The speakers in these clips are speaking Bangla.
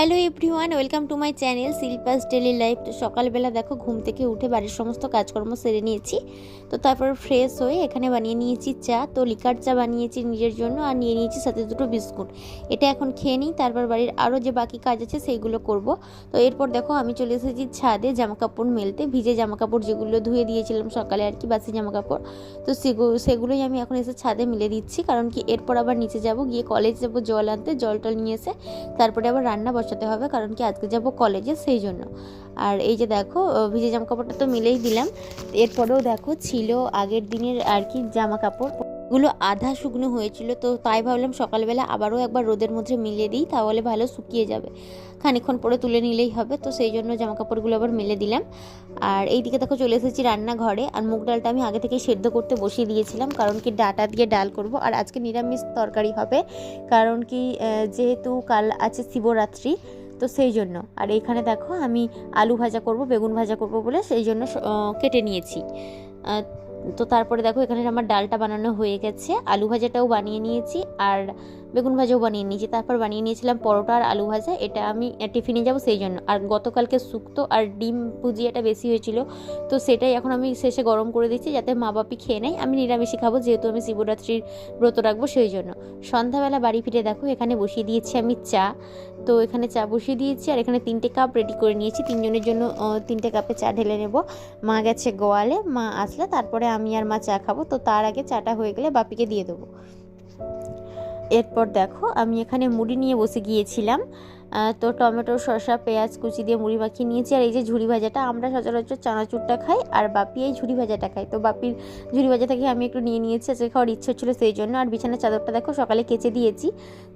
Hello everyone welcome to my channel Shilpa's daily life তো সকালবেলা দেখো, ঘুম থেকে উঠে বাড়ির সমস্ত কাজকর্ম সেরে নিয়েছি। তো তারপর ফ্রেশ হয়ে এখানে বানিয়ে নিয়েছি চা। তো লিকার চা বানিয়েছি নিজের জন্য আর নিয়ে নিয়েছি সাথে দুটো বিস্কুট। এটা এখন খেয়ে নিই, তারপর বাড়ির আরও যে বাকি কাজ আছে সেইগুলো করব। তো এরপর দেখো, আমি চলে এসেছি ছাদে জামা কাপড় মেলতে। ভিজে জামা কাপড় যেগুলো ধুয়ে দিয়েছিলাম সকালে আর কি, বাসি জামা কাপড় তো সেগুলো সেগুলোই আমি এখন এসে ছাদে মিলে দিচ্ছি। কারণ কি, এরপর আবার নিচে যাব, গিয়ে কলেজ যাব, জল আনতে, জল টল নিয়ে এসে তারপরে আবার রান্না বসাতে হবে, কারণ কি আজকে যাব কলেজে সেই জন্য। আর এই যে দেখো ভিজে জামা কাপড়টা তো মিলেই দিলাম। এরপরেও দেখো ছিল আগের দিনের আর কি জামা কাপড় গুলো আধা শুকনো হয়েছিল, তো তাই ভাবলাম সকালবেলা আবারও একবার রোদের মধ্যে মিলিয়ে দিই, তাহলে ভালো শুকিয়ে যাবে। খানিক্ষণ পরে তুলে নিলেই হবে, তো সেই জন্য জামা কাপড়গুলো আবার মেলে দিলাম। আর এইদিকে দেখো চলে এসেছি রান্নাঘরে, আর মুগ ডালটা আমি আগে থেকে সেদ্ধ করতে বসিয়ে দিয়েছিলাম, কারণ কি ডাটা দিয়ে ডাল করব, আর আজকে নিরামিষ তরকারি হবে, কারণ কি যেহেতু কাল আছে শিবরাত্রি, তো সেই জন্য। আর এখানে দেখো আমি আলু ভাজা করব, বেগুন ভাজা করব বলে সেই জন্য কেটে নিয়েছি। তো তারপরে দেখো এখানে আমার ডালটা বানানো হয়ে গেছে আলু ভাজাটাও বানিয়ে নিয়েছি আর বেগুন ভাজাও বানিয়ে নিয়েছি। তারপর বানিয়ে নিয়েছিলাম পরোটা আর আলু ভাজা। এটা আমি টিফিনে যাব সেই জন্য। আর গতকালকে শুক্তো আর ডিম ভুজিয়াটা বেশি হয়েছিল। তো সেটাই এখন আমি শেষে গরম করে দিচ্ছি যাতে মা বাপি খেয়ে নেয়। আমি নিরামিষই খাব, যেহেতু আমি শিবরাত্রির ব্রত রাখব সেই জন্য। সন্ধ্যাবেলা বাড়ি ফিরে দেখো, এখানে বসিয়ে দিয়েছি আমি চা। তো এখানে চা বসিয়ে দিয়েছি আর এখানে তিনটে কাপ রেডি করে নিয়েছি। তিনজনের জন্য তিনটে কাপে চা ঢেলে নেব। মা গেছে গোয়ালে, মা আসলে তারপরে আমি আর মা চা খাব। তো তার আগে চাটা হয়ে গেলে বাপিকে দিয়ে দেবো। এরপর দেখো, আমি এখানে মুড়ি নিয়ে বসে গিয়েছিলাম। তো টমেটো, শসা, পেঁয়াজ, কুচি দিয়ে মুড়ি মাখিয়ে নিয়েছি। আর এই যে ঝুড়ি ভাজাটা, আমরা সচরাচর চানাচুরটা খাই আর বাপি এই ঝুড়ি ভাজাটা খাই তো বাপির ঝুড়ি ভাজা থেকে আমি একটু নিয়ে নিয়েছি, আজকে খাওয়ার ইচ্ছে ছিল সেই জন্য। আর বিছানার চাদরটা দেখো, সকালে কেচে দিয়েছি।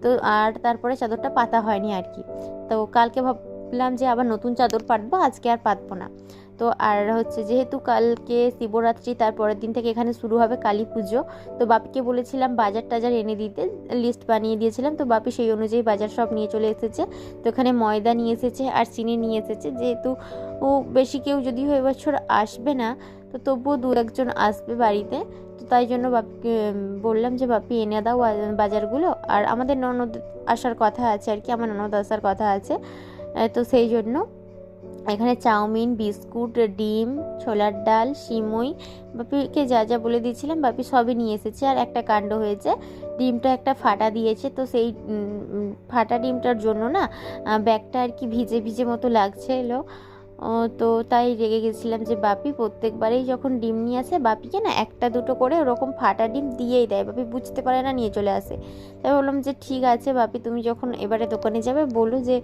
তো আর তারপরে চাদরটা পাতা হয়নি আর কি। তো কালকে ভাবলাম যে আবার নতুন চাদর পাতবো, আজকে আর পাতবো না। তো আর হচ্ছে যেহেতু কালকে শিবরাত্রি, তার পরের দিন থেকে এখানে শুরু হবে কালী পুজো। তো বাপিকে বলেছিলাম বাজার টাজার এনে দিতে লিস্ট বানিয়ে দিয়েছিলাম। তো বাপি সেই অনুযায়ী বাজার সব নিয়ে চলে এসেছে। তো এখানে ময়দা নিয়ে এসেছে আর চিনি নিয়ে এসেছে। যেহেতু ও বেশি কেউ যদিও এবছর আসবে না, তো তবুও দু একজন আসবে বাড়িতে। তো তাই জন্য বাপিকে বললাম যে, বাপি, এনে দাও বাজারগুলো। আর আমাদের ননদ আসার কথা আছে আর কি, আমার ননদ আসার কথা আছে। তো সেই জন্য এখানে চাউমিন বিস্কুট ডিম ছোলার ডাল সিমুই বাপিকে যা যা বলে দিয়েছিলাম বাপি সবই নিয়ে এসেছে আর একটা কাণ্ড হয়েছে। ডিমটা একটা ফাটা দিয়েছে তো সেই ফাটা ডিমটার জন্য না ব্যাগটা আর কি ভিজে ভিজে মতো লাগছে ও, তো তাই রেগে গেছিলাম যে বাপি প্রত্যেকবারেই যখন ডিম নিয়ে আসে, বাপিকে না একটা দুটো করে ওরকম ফাটা ডিম দিয়েই দেয়। বাপি বুঝতে পারে না নিয়ে চলে আসে। তাই বললাম যে ঠিক আছে বাপি, তুমি যখন এবারে দোকানে যাবে, বলো যে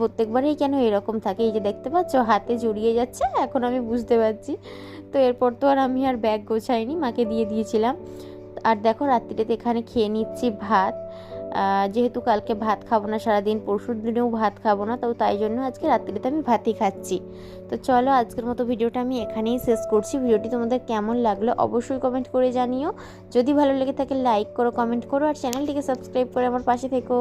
প্রত্যেকবারেই কেন এরকম থাকে? এই যে দেখতে পাচ্ছ, হাতে জড়িয়ে যাচ্ছে, এখন আমি বুঝতে পারছি। তো এরপর তো আর আমি আর ব্যাগ গোছাইনি, মাকে দিয়ে দিয়েছিলাম। আর দেখো, রাত্রিতে এখানে খেয়ে নিচ্ছি ভাত। যেহেতু কালকে ভাত খাব না, সারাদিন পরশুর দিনেও ভাত খাব না, তো তাই জন্য আজকে রাত্রিতে আমি ভাতই খাচ্ছি। তো চলো, আজকের মতো ভিডিওটা আমি এখানেই শেষ করছি। ভিডিওটি তোমাদের কেমন লাগল অবশ্যই কমেন্ট করে জানিও। যদি ভালো লেগে থাকে লাইক করো কমেন্ট করো, আর চ্যানেলটিকে সাবস্ক্রাইব করে আমার পাশে থেকো।